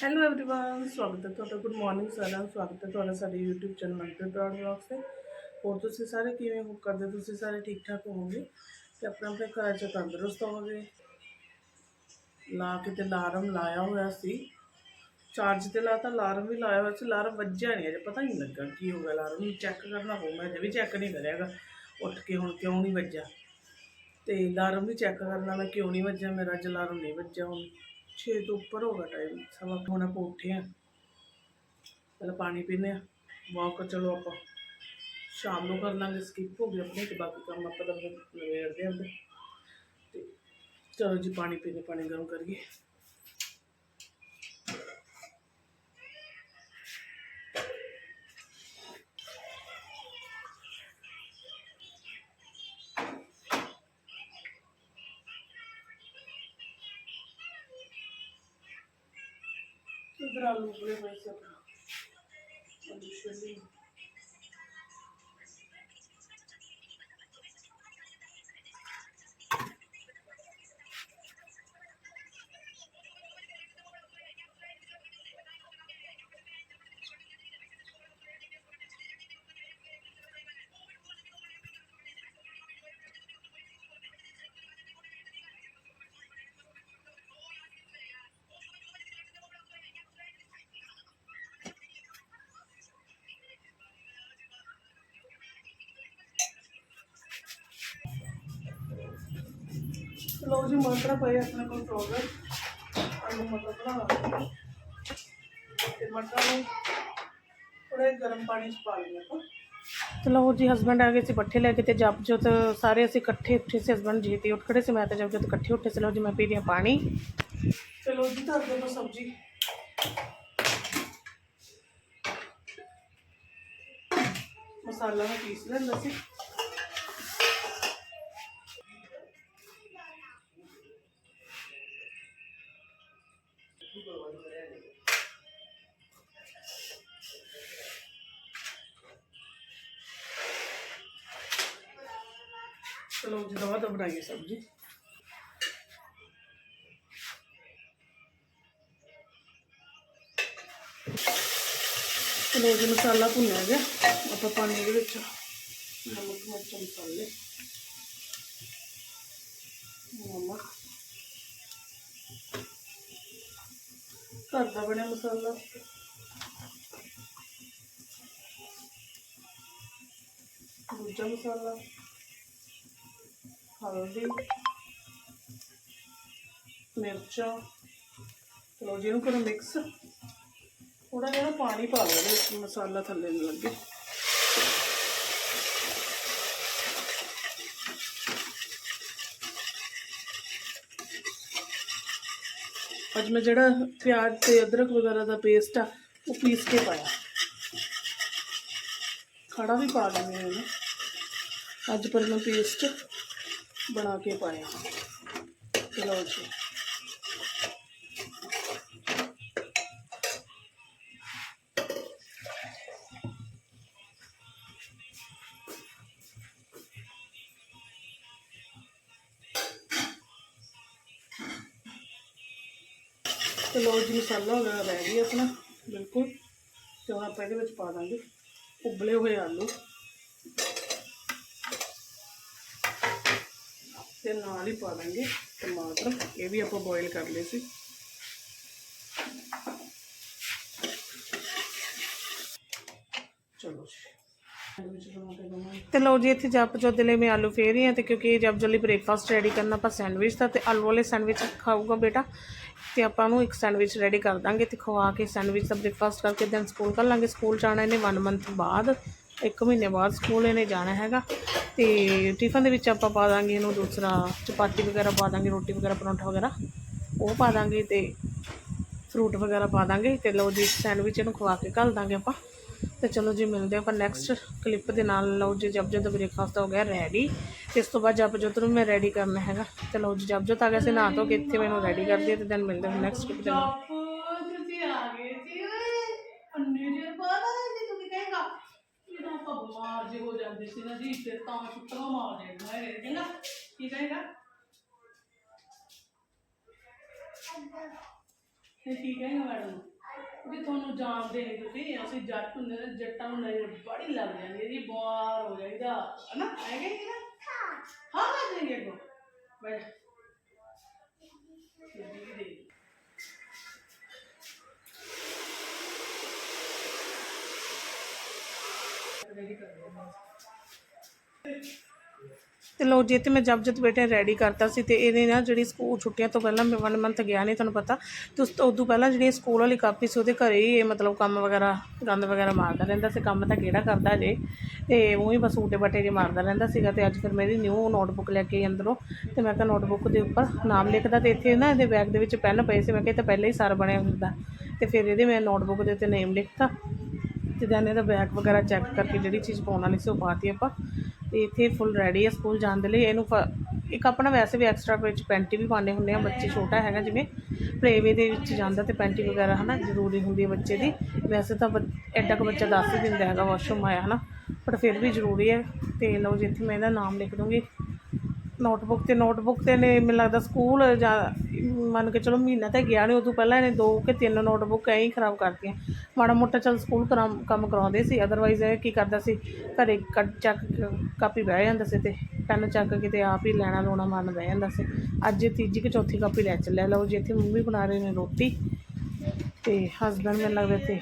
Hello everyone ਸਵਾਗਤ ਹੈ ਤੁਹਾਡਾ ਗੁੱਡ ਮਾਰਨਿੰਗ ਸਾਰਿਆਂ ਦਾ ਸਵਾਗਤ ਹੈ ਤੁਹਾਡਾ ਸਾਡੇ YouTube channel Mantar Brar vlogs ਤੇ ਹੋਰ ਤੁਸੀਂ ਸਾਰੇ ਕਿਵੇਂ ਹੋ ਕਰਦੇ ਤੁਸੀਂ ਸਾਰੇ ਠੀਕ ਠਾਕ ਹੋਵੋਗੇ ਤੇ ਆਪਣੇ ਆਪਣੇ ਘਰਾਂ 'ਚ ਤੰਦਰੁਸਤ ਹੋਵੋਗੇ ਲਾ ਕੇ ਤੇ ਅਲਾਰਮ ਲਾਇਆ ਹੋਇਆ ਸੀ ਚਾਰਜ ਤੇ ਲਾਤਾ ਅਲਾਰਮ ਵੀ ਲਾਇਆ ਹੋਇਆ ਸੀ ਅਲਾਰਮ ਵੱਜਿਆ ਨਹੀਂ ਅਜੇ ਪਤਾ ਨਹੀਂ ਲੱਗਾ ਕੀ ਹੋ ਗਿਆ ਅਲਾਰਮ ਨੂੰ ਚੈੱਕ ਕਰਨਾ ਹੋਊ ਮੈਂ ਅਜੇ ਵੀ ਚੈੱਕ ਨਹੀਂ ਕਰਿਆਗਾ ਉੱਠ ਕੇ ਹੁਣ ਕਿਉਂ ਨਹੀਂ ਵੱਜਿਆ ਤੇ ਅਲਾਰਮ ਵੀ ਚੈੱਕ ਕਰਨਾ ਮੈਂ ਕਿਉਂ ਨਹੀਂ ਵੱਜਿਆ ਮੇਰਾ ਅੱਜ ਅਲਾਰਮ ਨਹੀਂ ਵੱਜਿਆ ਹੁਣ 6 ਤੋਂ ਉੱਪਰ ਹੋ ਗਿਆ ਟਾਈਮ ਸਵਾ ਕੁ ਹੁਣ ਆਪਾਂ ਉੱਠੇ ਆ ਪਹਿਲਾਂ ਪਾਣੀ ਪੀਨੇ ਆ ਵਾਕ ਚਲੋ ਆਪਾਂ ਸ਼ਾਮ ਨੂੰ ਕਰ ਲਾਂਗੇ ਸਕਿਪ ਹੋ ਗਿਆ ਆਪਣੇ ਤੇ ਬਾਕੀ ਕੰਮ ਆਪਾਂ ਤਾਂ ਫਿਰ ਨਵੇੜਦੇ ਆਂ ਤੇ ਚਲੋ ਜੀ ਪਾਣੀ ਪੀਨੇ मतलब थोड़े गर्म पानी पा चलो तो जी हस्बैंड आ गए सी पट्ठे लैके तो जब जो तो सारे असं कट्ठे उठे से हस्बैंड जी उठ खड़े से मैं तो जब जो तो कट्ठे उठे से लो जी मैं पी रही पानी। चलो जी तो धर दो तो सब्ज़ी। मसाला मैं पीस लें ਜੀ ਦਵਾ ਤਾਂ ਜੀ, ਮਸਾਲਾ ਭੁੰਨਿਆ ਗਿਆ। ਆਪਾਂ ਪਾਣੀ ਦੇ ਵਿੱਚ ਨਮਕ, ਮਿਰਚ ਮਸਾਲੇ, ਨਮਕ, ਘਰ ਦਾ ਬਣਿਆ ਮਸਾਲਾ। ਦੂਜਾ ਮਸਾਲਾ। ਹਲਦੀ ਮਿਰਚਾਂ। ਚਲੋ ਜੀ, ਇਹਨੂੰ ਕਰੋ ਮਿਕਸ ਥੋੜਾ ਜਿਹਾ ਪਾਣੀ ਪਾ ਲਓ ਇਹਦੇ ਮਸਾਲਾ ਥੱਲੇ ਨੂੰ ਲੱਗੇ। ਅੱਜ ਮੈਂ ਜਿਹੜਾ ਪਿਆਜ਼ ਤੇ ਅਦਰਕ ਵਗੈਰਾ ਦਾ ਪੇਸਟ ਆ, ਉਹ ਪੀਸ ਕੇ ਪਾਇਆ। ਖੜਾ ਵੀ ਪਾ ਲੈਂਦੇ ਹਾਂ ਨਾ ਅੱਜ ਪਰ ਮੈਂ ਪੇਸਟ ਬਣਾ ਕੇ ਪਾਏ ਚਲੋ ਜੀ। ਚਲੋ ਜੀ, ਮਸਾਲਾ ਵਗੈਰਾ ਰਹਿ ਗਿਆ ਆਪਣਾ, ਬਿਲਕੁਲ। ਤੇ ਹੁਣ ਆਪਾਂ ਇਹਦੇ ਵਿੱਚ ਪਾ ਦਾਂਗੇ। ਉਬਲੇ ਹੋਏ ਆਲੂ। ਤੇ ਨਾਲ ਹੀ ਪਾ ਦਾਂਗੇ ਟਮਾਟਰ ਇਹ ਵੀ ਆਪਾਂ ਬੋਇਲ ਕਰ ਲਏ ਸੀ ਚਲੋ ਜੀ ਤੇ ਲਓ ਜੀ ਇੱਥੇ ਜਪ ਜੋ ਦੇ ਲਈ ਮੈਂ ਆਲੂ ਫੇਰ ਰਹੀ ਹਾਂ ਤੇ ਕਿਉਂਕਿ ਜਪ ਜਲੀ ਬ੍ਰੇਕਫਾਸਟ ਰੈਡੀ ਕਰਨਾ ਆਪਾਂ ਸੈਂਡਵਿਚ ਦਾ ਤੇ ਆਲੂ ਵਾਲੇ ਸੈਂਡਵਿਚ ਖਾਊਗਾ ਬੇਟਾ ਤੇ ਆਪਾਂ ਨੂੰ ਇੱਕ ਸੈਂਡਵਿਚ ਰੈਡੀ ਕਰ ਦਾਂਗੇ ਤੇ ਖਵਾ ਕੇ ਸੈਂਡਵਿਚ ਦਾ ਬ੍ਰੇਕਫਾਸਟ ਕਰਕੇ ਦਿਨ ਸਕੂਲ ਕਰ ਲਾਂਗੇ ਸਕੂਲ ਜਾਣਾ ਇਹਨੇ 1 ਮੰਥ ਬਾਅਦ ਇੱਕ ਮਹੀਨੇ ਬਾਅਦ ਸਕੂਲ ਇਹਨੇ ਜਾਣਾ ਹੈਗਾ ਤੇ ਟਿਫਨ ਦੇ ਵਿੱਚ ਆਪਾਂ ਪਾ ਦਾਂਗੇ ਇਹਨੂੰ ਦੂਸਰਾ ਚਪਾਤੀ ਵਗੈਰਾ ਪਾ ਦਾਂਗੇ, ਰੋਟੀ ਵਗੈਰਾ, ਪਰੌਂਠਾ ਵਗੈਰਾ, ਉਹ ਪਾ ਦਾਂਗੇ ਤੇ ਫਰੂਟ ਵਗੈਰਾ ਪਾ ਦਾਂਗੇ ਤੇ ਲਓ ਜੀ ਸੈਂਡਵਿਚ ਇਹਨੂੰ ਖਵਾ ਕੇ ਘੱਲ ਦਾਂਗੇ ਆਪਾਂ ਤੇ ਚਲੋ ਜੀ ਮਿਲਦੇ ਆਪਾਂ ਨੈਕਸਟ ਕਲਿੱਪ ਦੇ ਨਾਲ। ਲਓ ਜੀ ਜਬ ਜਦ ਬ੍ਰੇਕਫਾਸਟ ਹੋ ਗਿਆ ਰੈਡੀ ਇਸ ਤੋਂ ਬਾਅਦ ਜਬ ਜਦ ਨੂੰ ਮੈਂ ਰੈਡੀ ਕਰਨਾ ਹੈਗਾ ਤੇ ਲਓ ਜੀ ਜਬ ਜਦ ਆ ਗਿਆ ਸੀ ਨਾ ਧੋ ਕੇ ਇੱਥੇ ਮੈਨੂੰ ਰੈਡੀ ਕਰਦੀ ਤੇ ਦੈਨ ਮਿਲਦੇ ਹਾਂ ਨੈਕਸਟ ਕਲਿੱਪ ਦੇ ਨਾਲ। ਤੁਸੀਂ ਆ ਗਏ ਸੀ। ਅੰਨੇ ਜੇ ਬਾਅਦ ਆ ਜੀ ਤੁਸੀਂ ਕਹੇਗਾ ਜਦੋਂ ਆਪਾਂ ਬਿਮਾਰ ਜੇ ਹੋ ਜਾਂਦੇ ਸੀ ਨਾ ਜੀ ਫਿਰ ਤਾਂ ਛੁੱਟੀਆਂ ਮਾਰ ਦੇਣਾ ਹੈ ਕਹਿੰਦਾ ਕੀ ਕਹੇਗਾ? ਇਹ ਕੀ ਕਹੇਗਾ ਮੈਡਮ? ਵੀ ਤੁਹਾਨੂੰ ਜਾਣਦੇ ਨਹੀਂ ਤੁਸੀਂ ਅਸੀਂ ਜੱਟ ਹੁੰਦੇ ਨੇ ਜੱਟਾਂ ਨੂੰ ਨਜ਼ਰ ਬੜੀ ਲੱਗ ਜਾਂਦੀ ਹੈ ਜੀ ਬਿਮਾਰ ਹੋ ਜਾਈਦਾ ਹਨਾ ਹੈਗੇ ਹੀ ਨਾ? ਹਾਂ। ਲੱਗ ਜਾਏਗੇ ਕੋ ਬੈਠ ਤੇ ਲੋ ਜੀ ਤੇ ਮੈਂ ਜਪਜਤ ਬੇਟੇ ਰੈਡੀ ਕਰਤਾ ਸੀ ਤੇ ਇਹਦੇ ਨਾਲ ਜਿਹੜੀ ਸਕੂਲ ਛੁੱਟੀਆਂ ਤੋਂ ਪਹਿਲਾਂ ਮੈਂ 1 ਮੰਥ ਗਿਆ ਨਹੀਂ ਤੁਹਾਨੂੰ ਪਤਾ। ਤੇ ਉਸ ਤੋਂ ਉਦੋਂ ਪਹਿਲਾਂ ਜਿਹੜੀ ਸਕੂਲ ਵਾਲੀ ਕਾਪੀ ਸੀ, ਉਹਦੇ ਘਰੇ ਹੀ ਇਹ ਮਤਲਬ ਕੰਮ ਵਗੈਰਾ, ਗੰਦ ਵਗੈਰਾ ਮਾਰਦਾ ਰਹਿੰਦਾ ਸੀ, ਕੰਮ ਤਾਂ ਕਿਹੜਾ ਕਰਦਾ ਜੇ। ਤੇ ਉਹੀ ਬਸ ਊਟੇ ਬਟੇ ਜੇ ਮਾਰਦਾ ਰਹਿੰਦਾ ਸੀਗਾ ਤੇ ਅੱਜ ਫਿਰ ਮੇਰੀ ਨਿਊ ਨੋਟਬੁੱਕ ਲੈ ਕੇ ਅੰਦਰੋਂ। ਤੇ ਮੈਂ ਤਾਂ ਨੋਟਬੁੱਕ ਦੇ ਉੱਪਰ ਨਾਮ ਲਿਖਦਾ ਤੇ ਇੱਥੇ ਨਾ ਇਹਦੇ ਬੈਗ ਦੇ ਵਿੱਚ ਪੈਨ ਪਏ ਸੀ, ਮੈਂ ਕਿਹਾ ਇਹ ਤਾਂ ਪਹਿਲਾਂ ਹੀ ਸਰ ਬਣਿਆ ਹੁੰਦਾ। ਤੇ ਫਿਰ ਇਹਦੇ ਮੈਂ ਨੋਟਬੁੱਕ ਦੇ ਉੱਤੇ ਨੇਮ ਲਿਖਤਾ। ਤੇ ਦੈਨ ਇਹਦਾ ਬੈਗ ਵਗੈਰਾ ਚੈੱਕ ਕਰਕੇ ਜਿਹੜੀ ਚੀਜ਼ ਪਾਉਣ ਵਾਲੀ ਸੀ ਉਹ ਪਾਤੀ ਆਪਾਂ। ਤੇ ਇੱਥੇ ਫੁੱਲ ਰੈਡੀ ਹੈ ਸਕੂਲ ਜਾਣ ਦੇ ਲਈ। ਇਹਨੂੰ ਫ- ਇੱਕ ਆਪਣਾ ਵੈਸੇ ਵੀ ਐਕਸਟਰਾ ਵਿੱਚ ਪੈਂਟੀ ਵੀ ਪਾਉਂਦੇ ਹੁੰਦੇ ਆ। ਬੱਚੇ ਛੋਟਾ ਹੈਗਾ, ਜਿਵੇਂ ਪਲੇਵੇ ਦੇ ਵਿੱਚ ਜਾਂਦਾ ਤੇ ਪੈਂਟੀ ਵਗੈਰਾ, ਹਨਾ, ਜ਼ਰੂਰੀ ਹੁੰਦੀ ਹੈ ਬੱਚੇ ਦੀ। ਵੈਸੇ ਤਾਂ ਬੱਚ- ਐਡਾ ਕੁ ਬੱਚਾ ਦੱਸ ਹੀ ਦਿੰਦਾ ਹੈਗਾ ਵਾਸ਼ਰੂਮ ਆਇਆ, ਹਨਾ। ਪਰ ਫਿਰ ਵੀ ਜ਼ਰੂਰੀ ਹੈ ਤੇ ਲਓ ਜਿੱਥੇ ਮੈਂ ਇਹਦਾ ਨਾਮ ਲਿਖ ਦੂੰਗੀ। ਨੋਟਬੁੱਕ ਤੇ ਨੋਟਬੁੱਕ ਤੇ ਨੇ, ਮੈਨੂੰ ਲੱਗਦਾ ਸਕੂਲ ਜਾਂ ਮੰਨ ਕੇ ਚਲੋ ਮਹੀਨਾ ਤਾਂ ਗਿਆ ਨਹੀਂ ਉਦੋਂ ਪਹਿਲਾਂ ਇਹਨੇ ਦੋ ਕਿ ਤਿੰਨ ਨੋਟਬੁੱਕ ਐਂ ਹੀ ਖਰਾਬ ਕਰਤੀਆਂ। ਮਾੜਾ ਮੋਟਾ ਚਲ ਸਕੂਲ ਕਰਾਮ ਕੰਮ ਕਰਾਉਂਦੇ ਸੀ ਅਦਰਵਾਈਜ਼ ਇਹ ਕੀ ਕਰਦਾ ਸੀ, ਘਰੇ ਕੱਟ ਚੱਕ ਕਾਪੀ ਬਹਿ ਜਾਂਦਾ ਸੀ ਤੇ ਪੈਨ ਚੱਕ ਕੇ ਤੇ ਆਪ ਹੀ ਲੈਣਾ ਲੋਣਾ ਮਨ ਬਹਿ ਜਾਂਦਾ ਸੀ। ਅੱਜ ਤੀਜੀ ਕਿ ਚੌਥੀ ਕਾਪੀ ਲੈ ਚੱਲਿਆ। ਲਓ ਜੀ, ਇੱਥੇ ਮੰਮੀ ਬਣਾ ਰਹੇ ਨੇ ਰੋਟੀ ਤੇ ਹਸਬੰਡ ਮੈਨੂੰ ਲੱਗਦਾ ਤੇ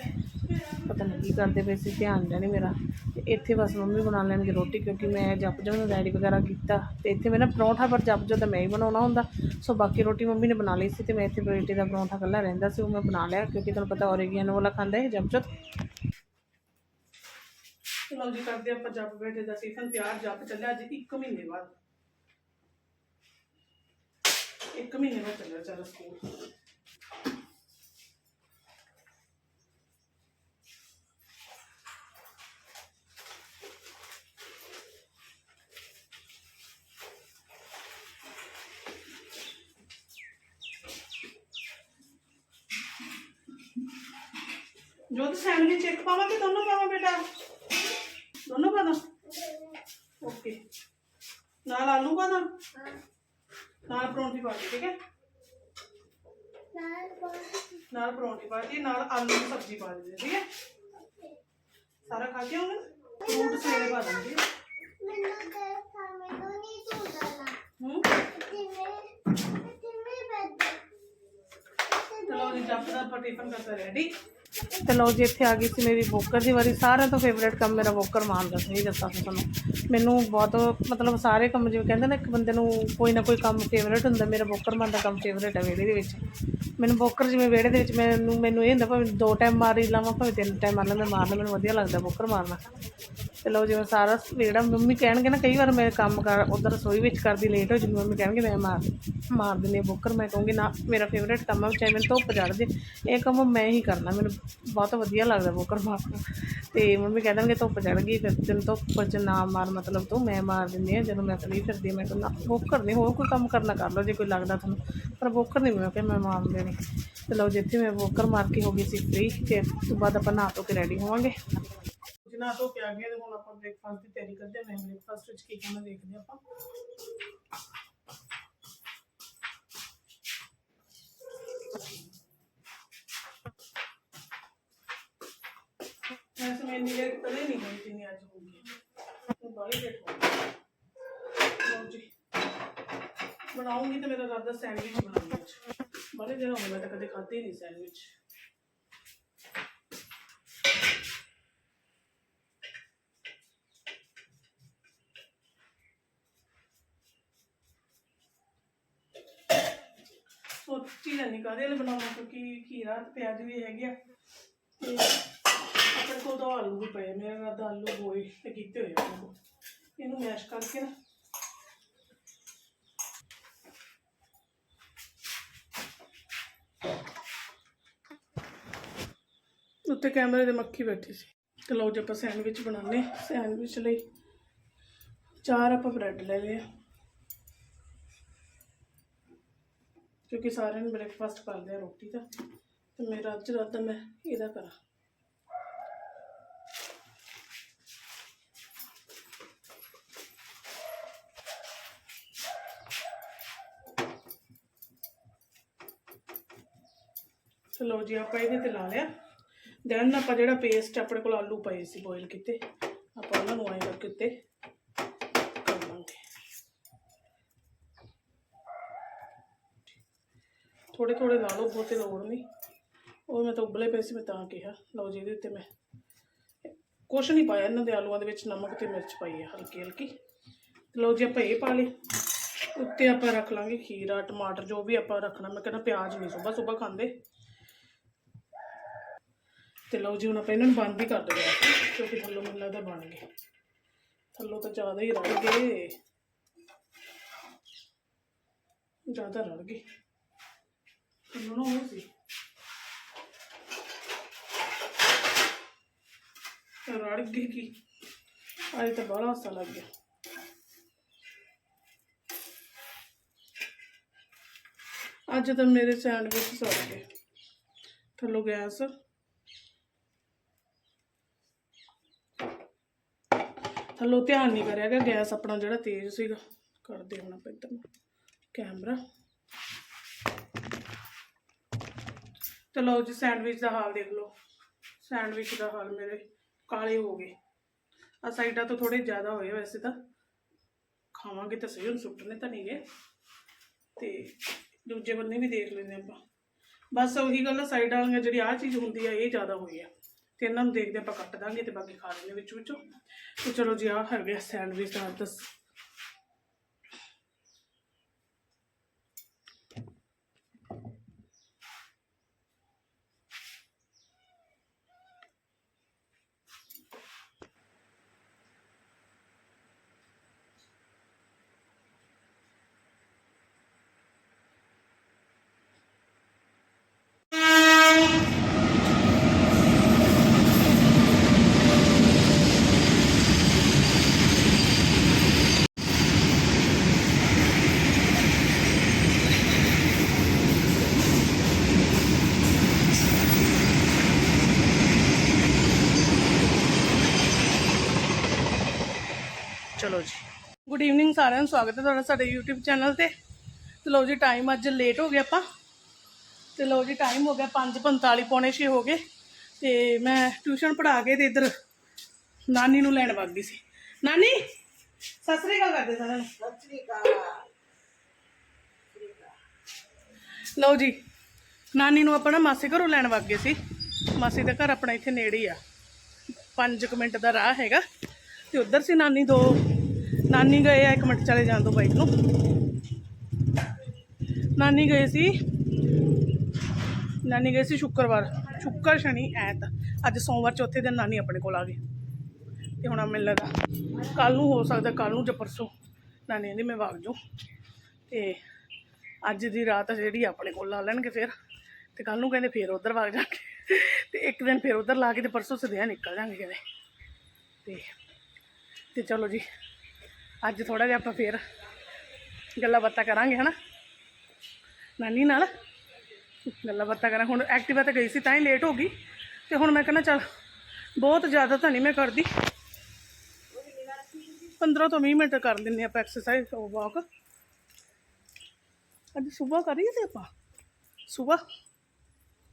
ਪਤਾ ਨਹੀਂ ਕੀ ਕਰਦੇ ਪਏ ਸੀ, ਧਿਆਨ ਜਿਹਾ ਮੇਰਾ। ਤੇ ਇੱਥੇ ਬਸ ਮੰਮੀ ਬਣਾ ਲੈਣਗੇ ਰੋਟੀ, ਕਿਉਂਕਿ ਮੈਂ ਜਪ ਨੂੰ ਰੈਡੀ ਵਗੈਰਾ ਕੀਤਾ। ਤੇ ਇੱਥੇ ਮੈਂ ਨਾ ਪਰੌਂਠਾ, ਪਰ ਜਪ ਤਾਂ ਮੈਂ ਹੀ ਬਣਾਉਣਾ ਹੁੰਦਾ। ਸੋ ਬਾਕੀ ਰੋਟੀ ਮੰਮੀ ਨੇ ਬਣਾ ਲਈ ਸੀ ਤੇ ਮੈਂ ਇੱਥੇ ਬੇਟੇ ਦਾ ਪਰੌਂਠਾ ਇਕੱਲਾ ਰਹਿੰਦਾ ਸੀ, ਉਹ ਮੈਂ ਬਣਾ ਲਿਆ, ਕਿਉਂਕਿ ਤੁਹਾਨੂੰ ਪਤਾ ਔਰੇਗੀਆਨੋ ਵਾਲਾ ਖਾਂਦਾ ਹੈ ਜਪ ਚਲੋ ਜੀ, ਕਰਦੇ ਆਪਾਂ ਜਪ, ਬੇਟੇ ਦਾ ਟਿਫਨ ਤਿਆਰ, ਜਪ ਚੱਲਿਆ ਅੱਜ 1 ਮਹੀਨੇ ਬਾਅਦ। 1 ਮਹੀਨੇ ਬਾਅਦ ਚੱਲਿਆ, ਚੱਲ ਸਕੂਲ। ਜੋਤ ਸੈਂਡਵਿਚ ਇੱਕ ਪਾਵਾਂ ਕਿ ਦੋਨੋਂ ਪਾਵਾਂ ਬੇਟਾ? ਦੋਨੋਂ ਪਾ ਓਕੇ ਨਾਲ ਆਲੂ ਪਾ ਨਾਲ ਪਰੌਂਠੀ ਪਾ ਦੇ ਠੀਕ ਹੈ? ਨਾਲ ਪਰੌਂਠੀ ਪਾ ਦੀ ਨਾਲ ਆਲੂ ਦੀ ਸਬਜ਼ੀ ਪਾ ਦੇ ਠੀਕ ਹੈ? ਸਾਰਾ ਖਾ ਕੇ ਆਉਂਗਾ ਫਰੂਟ ਸਵੇਰੇ ਪਾ ਦਾਂਗੇ ਹੂੰ? ਚਲੋ ਜੀ ਜੱਪ ਦਾ ਆਪਾਂ ਟਿਫਨ ਕਰਤਾ ਰੈਡੀ ਤੇ ਲਓ ਜੀ, ਇੱਥੇ ਆ ਗਈ ਸੀ ਮੇਰੀ ਬੋਕਰ ਦੀ ਵਾਰੀ। ਸਾਰਿਆਂ ਤੋਂ ਫੇਵਰੇਟ ਕੰਮ ਮੇਰਾ ਬੋਕਰ ਮਾਰਦਾ ਸਹੀ ਦੱਸਾਂ ਤਾਂ ਤੁਹਾਨੂੰ। ਮੈਨੂੰ ਬਹੁਤ, ਮਤਲਬ ਸਾਰੇ ਕੰਮ ਜਿਵੇਂ ਕਹਿੰਦੇ ਨਾ, ਇੱਕ ਬੰਦੇ ਨੂੰ ਕੋਈ ਨਾ ਕੋਈ ਕੰਮ ਫੇਵਰੇਟ ਹੁੰਦਾ, ਮੇਰਾ ਬੋਕਰ ਮਾਰਨ ਦਾ ਕੰਮ ਫੇਵਰੇਟ ਹੈ ਵਿਹੜੇ ਦੇ ਵਿੱਚ। ਮੈਨੂੰ ਬੋਕਰ ਜਿਵੇਂ ਵਿਹੜੇ ਦੇ ਵਿੱਚ ਮੈਨੂੰ ਮੈਨੂੰ ਇਹ ਹੁੰਦਾ, ਭਾਵੇਂ ਦੋ ਟਾਈਮ ਮਾਰੀ ਹੀ ਲਵਾਂ, ਭਾਵੇਂ ਤਿੰਨ ਟਾਈਮ ਮਾਰ ਲਾਂ, ਮੈਂ ਮਾਰਨਾ ਮੈਨੂੰ ਵਧੀਆ ਲੱਗਦਾ ਬੋਕਰ ਮਾਰਨਾ। ਤੇ ਲਓ ਜਿਵੇਂ ਸਾਰਾ ਜਿਹੜਾ ਮੰਮੀ ਕਹਿਣਗੇ ਨਾ, ਕਈ ਵਾਰ ਮੈਂ ਕੰਮ ਕਰ, ਉਧਰ ਰਸੋਈ ਵਿੱਚ ਕਰਦੀ ਲੇਟ ਹੋ ਜੂਗੀ ਮੰਮੀ ਕਹਿਣਗੇ ਮੈਂ ਮਾਰ ਮਾਰ ਦਿੰਦੀ ਹਾਂ ਬੋਕਰ, ਮੈਂ ਕਹੂੰਗੀ ਨਾ, ਮੇਰਾ ਫੇਵਰੇਟ ਕੰਮ ਹੈ ਚਾਹੇ ਮੈਨੂੰ ਧੁੱਪ ਚੜ੍ਹ ਜੇ, ਇਹ ਕੰਮ ਮੈਂ ਹੀ ਕਰਨਾ, ਮੈਨੂੰ ਬਹੁਤ ਵਧੀਆ ਲੱਗਦਾ ਬੋਕਰ ਮਾਰਨਾ ਤੇ ਮੰਮੀ ਕਹਿ ਦੇਣਗੇ ਧੁੱਪ ਚੜ੍ਹ ਗਈ, ਫਿਰ ਤੈਨੂੰ ਧੁੱਪ 'ਚ ਨਾ ਮਾਰ ਮਤਲਬ ਤੂੰ ਮੈਂ ਮਾਰ ਦਿੰਦੀ ਹਾਂ, ਜਦੋਂ ਮੈਂ ਫਰੀ ਫਿਰਦੀ ਹਾਂ, ਮੈਂ ਕਹਿੰਦਾ ਬੋਕਰ ਨਹੀਂ, ਹੋਰ ਕੋਈ ਕੰਮ ਕਰਨਾ ਕਰ ਲਓ ਜੇ ਕੋਈ ਲੱਗਦਾ ਤੁਹਾਨੂੰ, ਪਰ ਬੋਕਰ ਨਹੀਂ, ਮੈਂ ਕਿ ਮੈਂ ਮਾਰ ਦੇਣੀ। ਤੇ ਲਓ ਜਿੱਥੇ ਮੈਂ ਬੋਕਰ ਮਾਰ ਕੇ ਹੋ ਗਈ ਸੀ ਫਰੀ ਤੇ ਉਸ ਤੋਂ ਬਾਅਦ ਆਪਾਂ ਨਹਾ ਧੋ ਕੇ ਰੈਡੀ ਹੋਵਾਂਗੇ। ਜਿਨਾ ਧੋ ਕੇ ਆ ਗਏ ਤੇ ਹੁਣ ਆਪਾਂ ਬ੍ਰੇਕਫਾਸਟ ਦੀ ਤਿਆਰੀ ਕਰਦੇ ਹਾਂ ਮੈਂ ਬ੍ਰੇਕਫਾਸਟ ਵਿੱਚ ਕੀ ਖਾਣਾ ਦੇਖਦੇ ਹਾਂ ਆਪਾਂ ਵੈਸੇ ਮੈਂ ਇੰਨੀ ਲੇਟ ਕਦੇ ਨਹੀਂ ਗਈ ਜਿੰਨੀ ਅੱਜ ਹੋ ਗਈ ਮੈਂ ਬਾਹਲੀ ਲੇਟ ਹੋ ਗਈ ਲਓ ਜੀ ਬਣਾਉਂਗੀ ਤਾਂ ਮੇਰਾ ਰਾਤ ਦਾ ਸੈਂਡਵਿਚ ਬਣਾਉਂਗੀ ਅੱਜ ਬਾਹਲੇ ਦਿਨ ਹੋ ਗਏ ਮੈਂ ਨਹੀਂ ਸੈਂਡਵਿਚ ਸੋਚੀ ਬਣਾਉਣਾ, ਕਿਉਂਕਿ ਖੀਰਾ ਤੇ ਪਿਆਜ਼ ਵੀ ਹੈਗੇ ਆ ਤੇ ਆਪਣੇ ਕੋਲ ਤਾਂ ਆਲੂ ਵੀ ਪਏ ਆ। ਮੇਰੇ ਨਾਲ ਤਾਂ ਆਲੂ ਬੋਏ ਤੇ ਕੀਤੇ ਹੋਏ ਆਪਣੇ ਕੋਲ। ਇਹਨੂੰ ਮੈਸ਼ ਕਰਕੇ ਨਾ ਉੱਤੇ ਕੈਮਰੇ ਦੇ ਮੱਖੀ ਬੈਠੀ ਸੀ ਤੇ ਲਓ ਜੀ ਆਪਾਂ ਸੈਂਡਵਿਚ ਬਣਾਉਣੇ ਸੈਂਡਵਿਚ ਲਈ ਚਾਰ ਆਪਾਂ ਬ੍ਰੈਡ ਲੈ ਲਏ ਕਿਉਂਕਿ ਸਾਰਿਆਂ ਨੂੰ ਬ੍ਰੇਕਫਾਸਟ ਕਰਦੇ ਆ ਰੋਟੀ ਦਾ, ਤੇ ਮੇਰਾ ਅੱਜ ਰਾਤ ਦਾ ਮੈਂ ਇਹਦਾ ਕਰਾਂ। ਚਲੋ ਜੀ, ਆਪਾਂ ਇਹਦੇ ਤੇ ਲਾ ਲਿਆ। ਦੈਨ ਆਪਾਂ ਜਿਹੜਾ ਪੇਸਟ ਆਪਣੇ ਕੋਲ ਆਲੂ ਪਏ ਸੀ ਬੋਇਲ ਕੀਤੇ, ਆਪਾਂ ਉਹਨਾਂ ਨੂੰ ਐਂ ਕਰਕੇ ਉੱਤੇ ਕਰ ਲਾਂਗੇ ਥੋੜੇ ਥੋੜੇ ਲਾ ਲਓ, ਬਹੁਤੇ ਲੋੜ ਨਹੀਂ। ਉਹ ਮੈਂ ਤਾਂ ਉਬਲੇ ਪਏ ਸੀ, ਮੈਂ ਤਾਂ ਕਿਹਾ, ਲਓ ਜੀ ਇਹਦੇ ਉੱਤੇ ਮੈਂ ਕੁਛ ਨਹੀਂ ਪਾਇਆ, ਇਹਨਾਂ ਦੇ ਆਲੂਆਂ ਦੇ ਵਿੱਚ ਨਮਕ ਤੇ ਮਿਰਚ ਪਾਈ ਹੈ ਹਲਕੀ ਹਲਕੀ। ਲਓ ਜੀ ਆਪਾਂ ਇਹ ਪਾ ਲਈ ਉੱਤੇ ਆਪਾਂ ਰੱਖ ਲਾਂਗੇ ਖੀਰਾ, ਟਮਾਟਰ, ਜੋ ਵੀ ਆਪਾਂ ਰੱਖਣਾ, ਮੈਂ ਕਹਿੰਦਾ ਪਿਆਜ਼ ਨਹੀਂ ਸੁਬਾ ਸੁਬਾ ਖਾਂਦੇ। ਤੇ ਲਓ ਜੀ, ਹੁਣ ਆਪਾਂ ਇਹਨਾਂ ਨੂੰ ਬੰਦ ਹੀ ਕਰ ਦਿੰਦੇ ਹਾਂ, ਕਿਉਂਕਿ ਥੱਲੋਂ ਮੈਨੂੰ ਲੱਗਦਾ ਬਣ ਗਏ। ਥੱਲੋਂ ਤਾਂ ਜ਼ਿਆਦਾ ਹੀ ਰਲ ਗਏ। ਜ਼ਿਆਦਾ ਰਲ ਗਏ। ਥੱਲੋਂ ਨਾ ਰੜ ਗਈ ਕੀ ਅੱਜ ਤਾਂ ਬੜਾ ਹਾਸਾ ਲੱਗ ਗਿਆ ਅੱਜ ਤਾਂ ਮੇਰੇ ਸੈਂਡਵਿਚ ਸੜ ਗਏ ਥੱਲੋਂ ਗੈਸ ਥੱਲੋਂ ਧਿਆਨ ਨਹੀਂ ਕਰਿਆ ਗਿਆ ਗੈਸ ਆਪਣਾ ਜਿਹੜਾ ਤੇਜ਼ ਸੀਗਾ ਕਰਦੇ ਹੁਣ ਆਪਾਂ ਇੱਧਰ ਕੈਮਰਾ ਤੇ ਲਓ ਜੀ, ਸੈਂਡਵਿਚ ਦਾ ਹਾਲ ਦੇਖ ਲਓ। ਸੈਂਡਵਿਚ ਦਾ ਹਾਲ ਮੇਰੇ ਕਾਲੇ ਹੋ ਗਏ। ਆ ਸਾਈਡਾਂ ਤੋਂ ਥੋੜੇ ਜ਼ਿਆਦਾ ਹੋਏ ਵੈਸੇ ਤਾਂ। ਖਾਵਾਂਗੇ ਤਾਂ ਸਹੀ, ਹੁਣ ਸੁੱਟਣੇ ਤਾਂ ਨਹੀਂ ਗਏ ਤੇ ਦੂਜੇ ਬੰਨੇ ਵੀ ਦੇਖ ਲੈਂਦੇ ਆਪਾਂ। ਬਸ ਉਹੀ ਗੱਲ ਆ, ਸਾਈਡਾਂ ਵਾਲੀਆਂ ਜਿਹੜੀ ਆਹ ਚੀਜ਼ ਹੁੰਦੀ ਆ, ਇਹ ਜ਼ਿਆਦਾ ਹੋਈ ਆ। ਤੇ ਇਹਨਾਂ ਨੂੰ ਦੇਖਦੇ ਆਪਾਂ ਕੱਟ ਦਾਂਗੇ ਤੇ ਬਾਕੀ ਖਾ ਲੈਂਦੇ ਵਿੱਚ ਵਿੱਚੋਂ। ਤੇ ਚਲੋ ਜੀ, ਆਹ ਹੈਗੇ ਸੈਂਡਵਿਚ ਦਾ ਦੱਸ ਚਲੋ ਜੀ। ਗੁੱਡ ਈਵਨਿੰਗ ਸਾਰਿਆਂ ਨੂੰ ਸਵਾਗਤ ਹੈ ਤੁਹਾਡਾ ਸਾਡੇ YouTube ਚੈਨਲ ਤੇ। ਤੇ ਲਓ ਜੀ ਟਾਈਮ ਅੱਜ ਲੇਟ ਹੋ ਗਿਆ ਆਪਾਂ। ਤੇ ਲਓ ਜੀ ਟਾਈਮ ਹੋ ਗਿਆ 5:45 ਪੌਣੇ 6 ਹੋ ਗਏ। ਤੇ ਮੈਂ ਟਿਊਸ਼ਨ ਪੜ੍ਹਾ ਕੇ ਤੇ ਇੱਧਰ ਨਾਨੀ ਨੂੰ ਲੈਣ ਵਗ ਗਈ ਸੀ। ਨਾਨੀ ਸਤਿ ਸ੍ਰੀ ਅਕਾਲ ਕਰਦੇ ਸਾਰਿਆਂ ਨੂੰ। ਲਓ ਜੀ ਨਾਨੀ ਨੂੰ ਆਪਾਂ ਨਾ ਮਾਸੀ ਘਰੋਂ ਲੈਣ ਵਗ ਗਏ ਸੀ। ਮਾਸੀ ਦਾ ਘਰ ਆਪਣਾ ਇੱਥੇ ਨੇੜੇ ਹੀ ਆ। 5 ਮਿੰਟ ਦਾ ਰਾਹ ਹੈਗਾ। ਤੇ ਉਧਰ ਸੀ ਨਾਨੀ ਦੋ। ਨਾਨੀ ਗਏ ਆ, ਇੱਕ ਮਿੰਟ ਚਲੇ ਜਾਣ ਦੋ ਬਾਈਕ ਨੂੰ। ਨਾਨੀ ਗਏ ਸੀ। ਨਾਨੀ ਗਏ ਸੀ ਸ਼ੁੱਕਰਵਾਰ, ਸ਼ੁੱਕਰ ਸ਼ਨੀ ਐਤ। ਅੱਜ ਸੋਮਵਾਰ ਚੌਥੇ ਦਿਨ ਨਾਨੀ ਆਪਣੇ ਕੋਲ ਆ ਗਈ। ਤੇ ਹੁਣ ਮੈਨੂੰ ਲੱਗਾ ਕੱਲ ਨੂੰ ਹੋ ਸਕਦਾ ਕੱਲ ਨੂੰ ਜਾਂ ਪਰਸੋਂ ਨਾਨੀ ਕਹਿੰਦੀ ਮੈਂ ਵਗ ਜੂ ਤੇ ਅੱਜ ਦੀ ਰਾਤ ਜਿਹੜੀ ਆਪਣੇ ਕੋਲ ਲਾ ਲੈਣਗੇ ਫਿਰ। ਤੇ ਕੱਲ ਨੂੰ ਕਹਿੰਦੇ ਫਿਰ ਉਧਰ ਵਗ ਜਾਣਗੇ। ਤੇ ਇੱਕ ਦਿਨ ਫਿਰ ਉਧਰ ਲਾ ਕੇ ਤੇ ਪਰਸੋਂ ਸਦਿਆ ਨਿਕਲ ਜਾਣਗੇ ਕਹਿੰਦੇ। ਤੇ ਤੇ ਚਲੋ ਜੀ, ਅੱਜ ਥੋੜਾ ਜਿਹਾ ਆਪਾਂ ਫੇਰ ਗੱਲਾਂ ਬਾਤਾਂ ਕਰਾਂਗੇ, ਹਨਾ? ਨਾਨੀ ਨਾਲ ਗੱਲਾਂ ਬਾਤਾਂ ਕਰਾਂ। ਹੁਣ ਐਕਟਿਵਾ ਤੇ ਗਈ ਸੀ, ਤਾਂ ਹੀ ਲੇਟ ਹੋ ਗਈ। ਤੇ ਹੁਣ ਮੈਂ ਕਹਿੰਦਾ ਚੱਲ, ਬਹੁਤ ਜ਼ਿਆਦਾ ਤਾਂ ਨਹੀਂ ਮੈਂ ਕਰਦੀ। 15 ਤੋਂ 20 ਮਿੰਟ ਕਰ ਲੈਂਦੇ ਆਪਾਂ ਐਕਸਰਸਾਈਜ਼ ਉਹ ਵਾਕ ਅੱਜ ਸਵੇਰ ਕਰੀ ਸੀ ਆਪਾਂ? ਸਵੇਰ?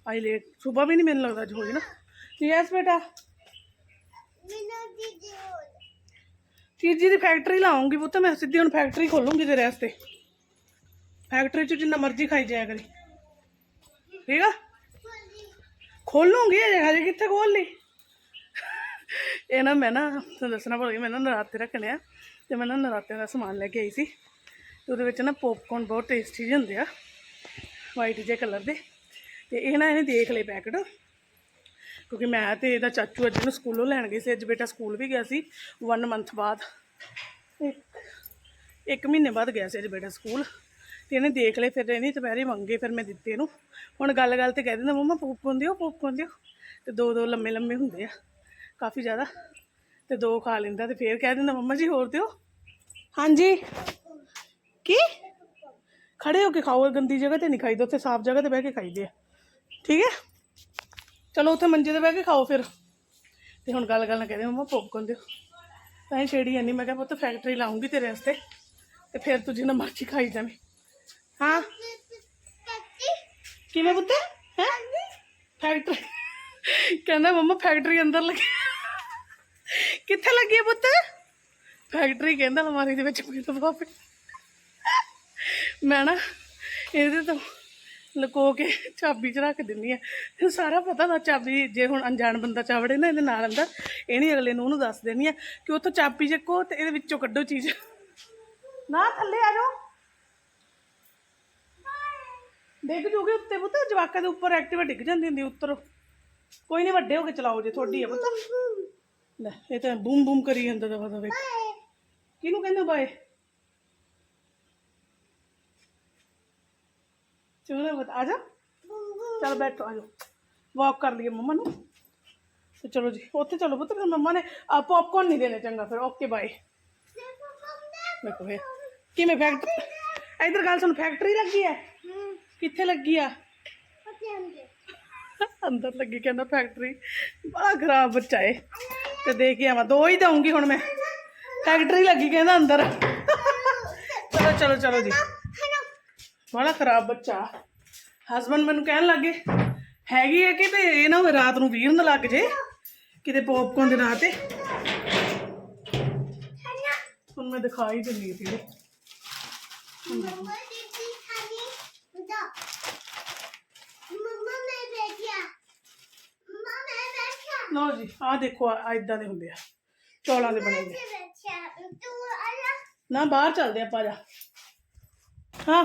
ਆਈ ਲੇਟ ਸਵੇਰ ਵੀ ਨਹੀਂ ਮੈਨੂੰ ਲੱਗਦਾ ਅੱਜ ਹੋਈ ਨਾ। ਯੈਸ ਬੇਟਾ? ਮੈਨੂੰ ਦੀਦੀ ਹੋਰ ਚੀਜ਼ੀ ਦੀ ਫੈਕਟਰੀ ਲਾਉਂਗੀ ਪੁੱਤ, ਮੈਂ ਸਿੱਧੀ ਹੁਣ ਫੈਕਟਰੀ ਖੋਲੂੰਗੀ ਤੇਰੇ ਵਾਸਤੇ। ਫੈਕਟਰੀ 'ਚ ਜਿੰਨਾ ਮਰਜ਼ੀ ਖਾਈ ਜਾਇਆ ਕਰੀ। ਠੀਕ ਆ? ਖੋਲੂੰਗੀ ਅਜੇ ਹਜੇ ਕਿੱਥੇ ਖੋਲ ਲਈ? ਇਹ ਨਾ ਮੈਂ ਨਾ ਤੁਹਾਨੂੰ ਦੱਸਣਾ ਭੁੱਲ ਗਈ ਮੈਂ ਨਾ ਨਰਾਤੇ ਰੱਖਣੇ ਆ ਤੇ ਮੈਂ ਨਾ ਨਰਾਤਿਆਂ ਦਾ ਸਮਾਨ ਲੈ ਕੇ ਆਈ ਸੀ। ਤੇ ਉਹਦੇ ਵਿੱਚ ਨਾ ਪੌਪਕੌਰਨ ਬਹੁਤ ਟੇਸਟੀ ਜਿਹੇ ਹੁੰਦੇ ਆ ਵਾਈਟ ਜਿਹੇ ਕਲਰ ਦੇ। ਤੇ ਇਹ ਨਾ ਇਹਨੇ ਦੇਖ ਲਏ ਪੈਕਟ ਕਿਉਂਕਿ ਮੈਂ ਤੇ ਇਹਦਾ ਚਾਚੂ ਅੱਜ ਨੂੰ ਸਕੂਲੋਂ ਲੈਣ ਗਏ ਸੀ, ਅੱਜ ਬੇਟਾ ਸਕੂਲ ਵੀ ਗਿਆ ਸੀ 1 ਮੰਥ ਬਾਅਦ। ਇੱਕ ਇੱਕ ਮਹੀਨੇ ਬਾਅਦ ਗਿਆ ਸੀ ਅੱਜ ਬੇਟਾ ਸਕੂਲ। ਤੇ ਇਹਨੇ ਦੇਖ ਲਏ, ਫਿਰ ਇਹਨੇ ਦੁਪਹਿਰੇ ਮੰਗੇ, ਫਿਰ ਮੈਂ ਦਿੱਤੇ ਇਹਨੂੰ। ਹੁਣ ਗੱਲ ਗੱਲ ਤੇ ਕਹਿ ਦਿੰਦਾ, ਮੰਮਾ ਪੋਪਕੌਰਨ ਦਿਓ ਪੋਪਕੌਰਨ ਦਿਓ ਤੇ ਦੋ ਦੋ ਲੰਮੇ ਲੰਮੇ ਹੁੰਦੇ ਆ, ਕਾਫੀ ਜ਼ਿਆਦਾ। ਤੇ ਦੋ ਖਾ ਲੈਂਦਾ ਤੇ ਫਿਰ ਕਹਿ ਦਿੰਦਾ, ਮੰਮਾ ਜੀ, ਹੋਰ ਦਿਓ? ਹਾਂਜੀ। ਕੀ? ਖੜੇ ਹੋ ਕੇ ਖਾਓ, ਗੰਦੀ ਜਗ੍ਹਾ ਤੇ ਨਹੀਂ ਖਾਈਦੇ, ਉੱਥੇ ਸਾਫ਼ ਜਗ੍ਹਾ ਤੇ ਬਹਿ ਕੇ ਖਾਈਦੇ ਆ। ਠੀਕ ਹੈ? ਚਲੋ ਉੱਥੇ ਮੰਜੇ ਤੇ ਬਹਿ ਕੇ ਖਾਓ ਫਿਰ। ਤੇ ਹੁਣ ਗੱਲ ਗੱਲ ਨਾ ਕਹਦੇ ਮੰਮਾ ਪੌਪਕੌਰਨ ਦਿਓ। ਤਾਂ ਹੀ ਛੇੜੀ ਜਾਂਦੀ, ਮੈਂ ਕਿਹਾ ਪੁੱਤ ਫੈਕਟਰੀ ਲਾਉਂਗੀ ਤੇਰੇ ਵਾਸਤੇ। ਤੇ ਫਿਰ ਤੂੰ ਜਿੰਨਾ ਮਰਜ਼ੀ ਖਾਈ ਜਾਵੇਂ। ਹਾਂ? ਕਿਵੇਂ ਪੁੱਤ? ਹੈ? ਫੈਕਟਰੀ ਕਹਿੰਦਾ ਮੰਮਾ ਫੈਕਟਰੀ ਅੰਦਰ ਲੱਗੀ। ਕਿੱਥੇ ਲੱਗੀ ਪੁੱਤ? ਫੈਕਟਰੀ ਕਹਿੰਦਾ ਅਲਮਾਰੀ ਦੇ ਵਿੱਚ ਪਈ ਲਵਾ ਮੈਂ ਨਾ ਇਹਦੇ ਤੋਂ ਲੁਕੋ ਕੇ ਚਾਬੀ ਚ ਰੱਖ ਦਿੰਨੀ ਆ। ਸਾਰਾ ਪਤਾ ਨਾ ਚਾਬੀ, ਜੇ ਹੁਣ ਅਣਜਾਣ ਬੰਦਾ ਚਾਵੜੇ ਨਾ ਇਹਦੇ ਨਾਲ ਅੰਦਰ, ਇਹ ਨਹੀਂ ਅਗਲੇ ਨੂੰ ਉਹਨੂੰ ਦੱਸ ਦੇਣੀ ਆ ਕਿ ਉੱਥੋਂ ਚਾਬੀ ਚੱਕੋ ਤੇ ਇਹਦੇ ਵਿੱਚੋਂ ਕੱਢੋ ਚੀਜ਼। ਨਾ ਥੱਲੇ ਆ ਜਾਓ। ਡਿੱਗ ਜੂਗੇ ਉੱਤੇ ਪੁੱਤ, ਜਵਾਕਾਂ ਦੇ ਉੱਪਰ ਐਕਟਿਵਾ ਡਿੱਗ ਜਾਂਦੀ ਹੁੰਦੀ ਉੱਤਰ। ਕੋਈ ਨਹੀਂ ਵੱਡੇ ਹੋ ਕੇ ਚਲਾਓ ਜੇ ਤੁਹਾਡੀ ਆ ਪੁੱਤ। ਲੈ, ਇਹ ਤਾਂ ਬੂਮ ਬੂਮ ਕਰੀ ਜਾਂਦਾ ਦਵਾ ਦਵੇ ਕਿਹਨੂੰ ਕਹਿੰਦੇ ਬਾਏ? ਚਲੋ ਬਤ ਆ ਜਾ ਚਲ ਬੈਠੋ ਆ ਜਾਓ ਵਾਕ ਕਰ ਲਈਏ ਮੰਮਾ ਨੂੰ ਤੇ ਚਲੋ ਜੀ ਉੱਥੇ ਚਲੋ ਪੁੱਤ ਫਿਰ ਮੰਮਾ ਨੇ ਆ ਪੌਪਕੌਰਨ ਨਹੀਂ ਦੇਣੇ ਚੰਗਾ ਫਿਰ ਓਕੇ ਬਾਏ ਦੇਖੋ ਇਹ ਕਿਵੇਂ ਫੈਕਟਰੀ ਇਧਰ ਗੱਲ ਸੁਣ ਫੈਕਟਰੀ ਲੱਗੀ ਹੈ ਕਿੱਥੇ ਲੱਗੀ ਆ ਅੰਦਰ ਲੱਗੀ ਕਹਿੰਦਾ ਫੈਕਟਰੀ ਬੜਾ ਖਰਾਬ ਬੱਚਾ ਏ ਤੇ ਦੇ ਕੇ ਆਵਾਂ ਦੋ ਹੀ ਦਊਂਗੀ ਹੁਣ ਮੈਂ ਫੈਕਟਰੀ ਲੱਗੀ ਕਹਿੰਦਾ ਅੰਦਰ ਚਲੋ ਚਲੋ ਚਲੋ ਜੀ ਬੜਾ ਖਰਾਬ ਬੱਚਾ ਹਸਬੰਡ ਮੈਨੂੰ ਕਹਿਣ ਲੱਗੇ ਹੈਗੀ ਹੈ ਕਿ ਤੇ ਇਹ ਨਾ ਰਾਤ ਨੂੰ ਵੀਰ ਨਾ ਲੱਗ ਜੇ ਕਿਤੇ ਪੌਪਕੌਰਨ ਦੇ ਨਾਂ ਤੇ ਹੁਣ ਮੈਂ ਦਿਖਾਈ ਦਿੰਦੀ ਸੀ ਲੋ ਜੀ ਆ ਦੇਖੋ ਆ ਇਦਾਂ ਦੇ ਹੁੰਦੇ ਆ ਚੌਲਾਂ ਦੇ ਬਣੇ ਨੇ ਨਾ ਬਾਹਰ ਚੱਲਦੇ ਆਪਾਂ ਜਾ ਹਾਂ